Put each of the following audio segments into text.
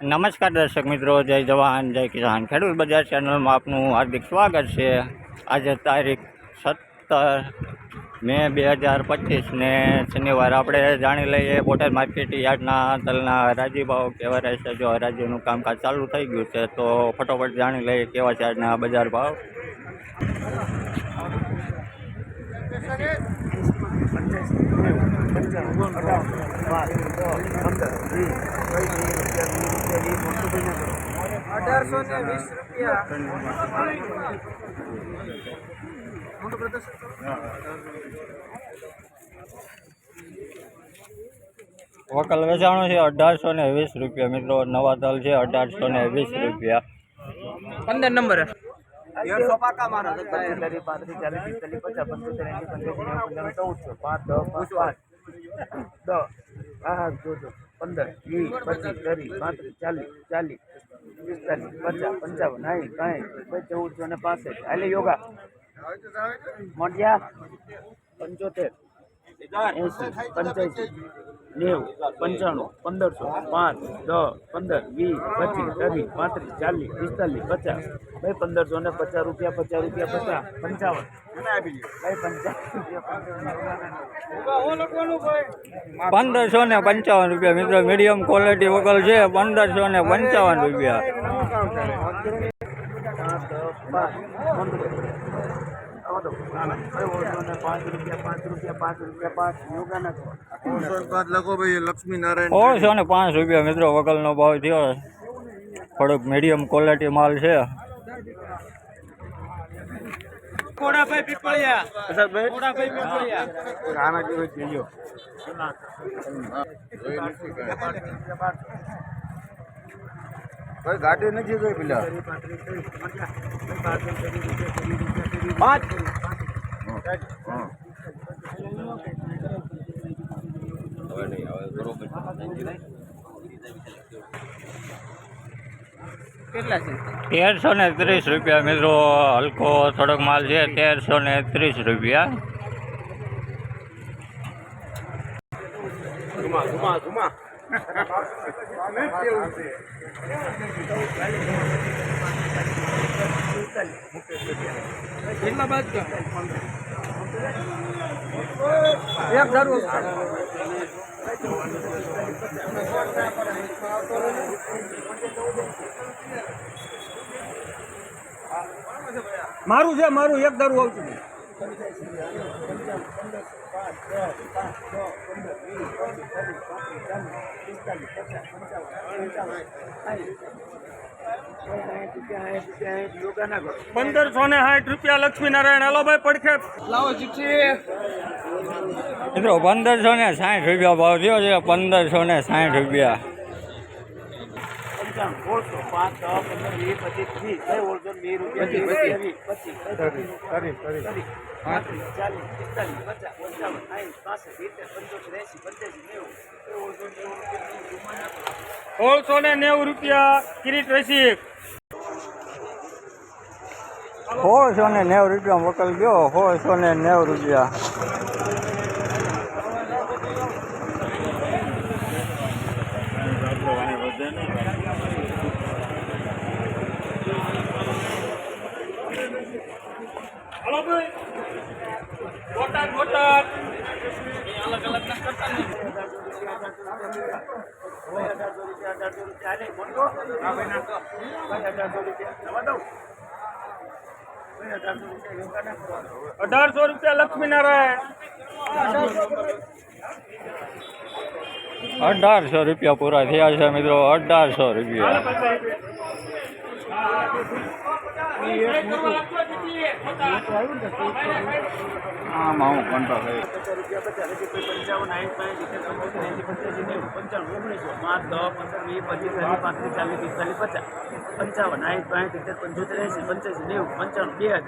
નમસ્કાર દર્શક મિત્રો જય જવાન જય કિસાન ખેડૂત બજાર ચેનલમાં આપનું હાર્દિક સ્વાગત છે આજે તારીખ સત્તર મે બે હજાર પચીસને શનિવાર આપણે જાણી લઈએ બોટાદ માર્કેટ યાર્ડના તલના હરાજી ભાવ કેવા રહેશે જો હરાજીનું કામકાજ ચાલુ થઈ ગયું છે તો ફટોફટ જાણી લઈએ કેવા છે આજના બજાર ભાવ અઢારસો ને વીસ રૂપિયા વકલ વેચાણો છે અઢારસો ને વીસ રૂપિયા. મિત્રો નવા તલ છે અઢારસો ને વીસ રૂપિયા. પંદર નંબર. પાંચ દસ પંદર વીસ પચીસ ત્રીસ પાંત્રીસ ચાલીસ ચાલીસ પિસ્તાલીસ પચાસ પંચાવન સાઠ સાઠ ચૌદસો ને પાસઠ. હાલે યોગા. મોટિયા પંચોતેર. એંસી પંચ્યાસી નેવું પંચાણું પંદરસો પાંચ દસ પંદર વીસ પચીસ ત્રીસ પાંત્રીસ ચાલીસ પિસ્તાલીસ પચાસ ભાઈ પંદરસો ને પચાસ રૂપિયા પચાસ રૂપિયા પચાસ પંચાવન પંદરસો ને પંચાવન રૂપિયા મિત્રો મીડિયમ ક્વોલિટી વગર છે પંદરસો ને પંચાવન રૂપિયા. પાંચ રૂપિયા પાંચ રૂપિયા પાંચ રૂપિયા પાંચ યોગાના પાંચ લખો ભાઈ લક્ષ્મી નારાયણ સોળસો ને પાંચ રૂપિયા મિત્રો વકલનો ભાવ થયો. થોડોક મીડિયમ ક્વોલિટી માલ છે. કોડાભાઈ પીપળિયા. કોડાભાઈ પીપળિયા. આના જેવો જોઈએ. ભાઈ ગાડી નથી ગઈ પેલા? પાંચ કેટલા છે? તેરસો ને ત્રીસ રૂપિયા મિત્રો હલકો થોડોક માલ છે તેરસો ને ત્રીસ રૂપિયા. ધુમા ધુમા ધુમા કેટલા બાદ એક ધરું મારું છે મારું એક દારૂ આવતું પંદરસો ને સાઠ રૂપિયા લક્ષ્મીનારાયણ. હાલો ભાઈ પડખે. લાવો ચીઠી મિત્રો પંદરસો ને સાઠ રૂપિયા ભાવ થયો છે પંદરસો ને સાઠ રૂપિયા. સોળસો ને નેવું રૂપિયા કિરીટ રસિક. સોળસો ને નેવું રૂપિયા વકલ ગયો સોળસો ને નેવું રૂપિયા. હાલો ભાઈ બોટાદ બોટાદ અલગ અલગ ના કરતા નહીં અઢારસો રૂપિયા લક્ષ્મીનારાયણ અઢારસો રૂપિયા પૂરા થયા છે મિત્રો અઢારસો રૂપિયા. આમાં હું કંટો પંચાવન આઠ પાંચ સિત્તેર પંચોતેર એસી પંચ્યાસી નેવું પંચાણું પંચાવન બે હજાર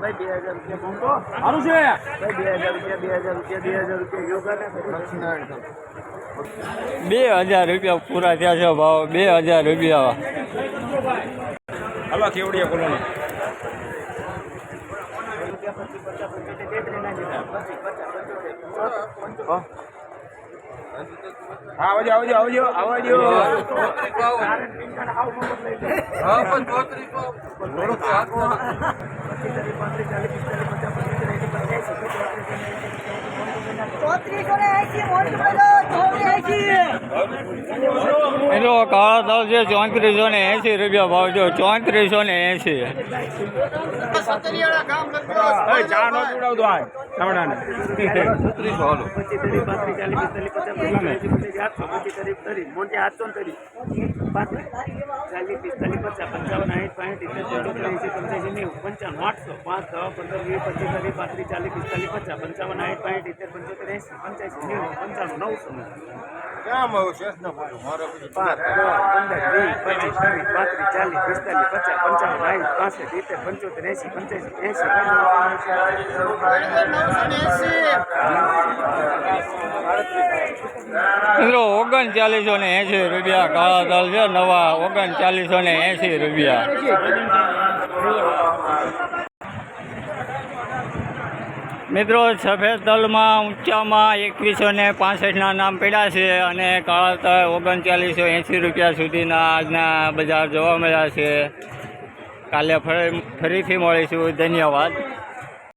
ભાઈ બે હજાર રૂપિયા મોંઘો સારું છે. ભાઈ બે હજાર રૂપિયા બે હજાર રૂપિયા બે હજાર રૂપિયા યોગાના બે હજાર રૂપિયા પૂરા થયા છે ભાવ. બે હજાર રૂપિયા. હાલો કેવડિયા પંચોતેર હા આવજો આવજો આવજો આવજો. મિત્રો કાળા તલ છે ચોત્રીસો ને એસી રૂપિયા ભાવ જો ચોત્રીસો ને એંસી ચા નો પીવડાવતો આ ચામડાને પંચાવન આઠસો પાંચ દસ પંદર વીસ પચીસ ત્રીસ પાંત્રીસ ચાલીસ પિસ્તાલીસ પચાસ પંચાવન આઠ પાંઠ ઇત્તેર પંચોતેર એંસી પંચ્યાસી નેવું પંચાણું નવસો ક્યાં મળ્યું શેષ ના બોલ્યું મારે પછી પાંચ પંદર વીસ પચીસ ત્રીસ પાંત્રીસ ચાલીસ પિસ્તાલીસ પચાસ પંચાવન સાઠ પાસઠ સિત્તેર પંચોતેર એંસી પંચ્યાસી એંસી મિત્રો ઓગણચાલીસો ને એંસી રૂપિયા કાળા તલ છે નવા ઓગણચાલીસો ને એંસી રૂપિયા. મિત્રો, સફેદ તલમાં ઊંચામાં એકવીસો ને પાસઠના નામ પડ્યા છે અને કાળા તલ ઓગણચાલીસો એંસી રૂપિયા સુધીના આજના બજાર જોવા મળ્યા છે. કાલે ફરી ફરીથી મળીશું. ધન્યવાદ.